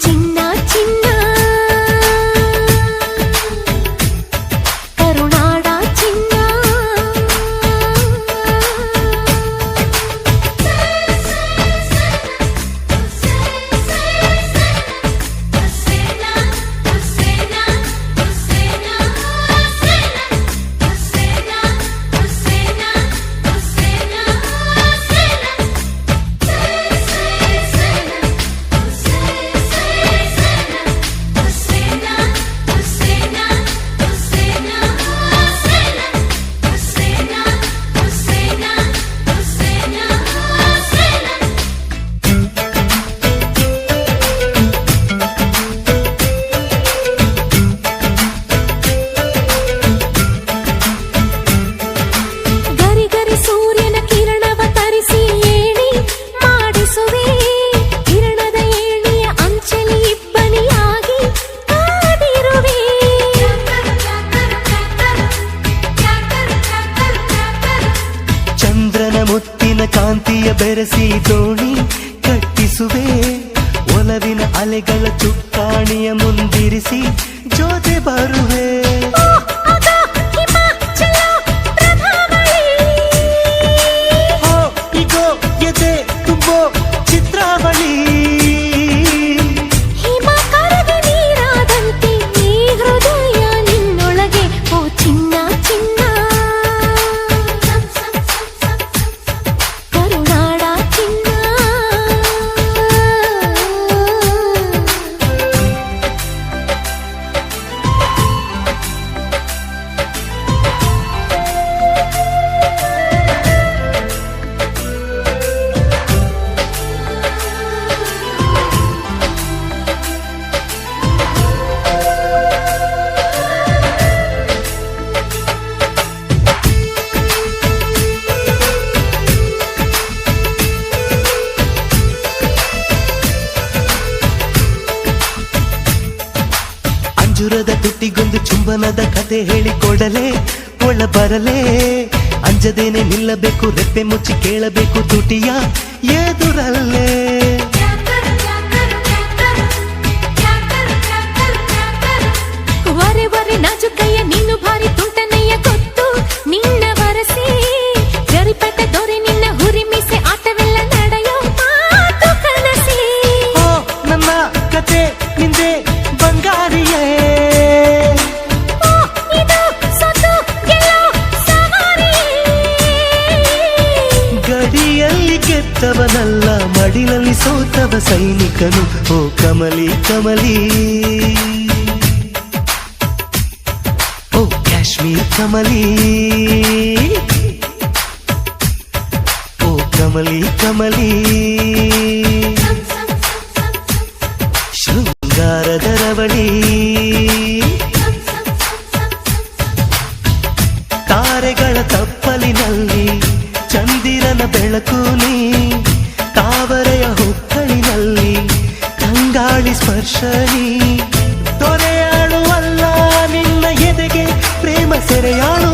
చిన్న చిన్న ಬೆರೆಸಿ ದೋಣಿ ಕಟ್ಟಿಸುವೆ. ಒಲವಿನ ಅಲೆಗಳ ಚುಕ್ಕಾಣಿಯ ಮುಂದಿರಿಸಿ ಜೊತೆ ಬರುವೆ. ಅಂಜುರದ ತುಟಿಗೊಂದು ಚುಂಬನದ ಕತೆ ಹೇಳಿಕೊಡಲೆ ಒಳ ಬರಲೇ. ಅಂಜದೇನೆ ನಿಲ್ಲಬೇಕು ರೆಪ್ಪೆ ಮುಚ್ಚಿ ಕೇಳಬೇಕು ತುಟಿಯ ಎದುರಲ್ಲೇ. ಮಡಿಲಲ್ಲಿ ಸೋತವ ಸೈನಿಕನು ಓ ಕಮಲಿ ಕಮಲಿ ಓ ಕಾಶ್ಮೀರ್ ಕಮಲಿ ಓ ಕಮಲಿ ಕಮಲಿ ಶೃಂಗಾರದ ರವಳಿ ತಾರೆಗಳ ತಪ್ಪಲಿನಲ್ಲಿ ಚಂದಿರನ ಬೆಳಕು ನೀ ದರ್ಶನಿ. ದೊರೆಯಾಳುವಲ್ಲ ನಿನ್ನ ಎದೆಗೆ. ಪ್ರೇಮ ಸೆರೆಯಾಳು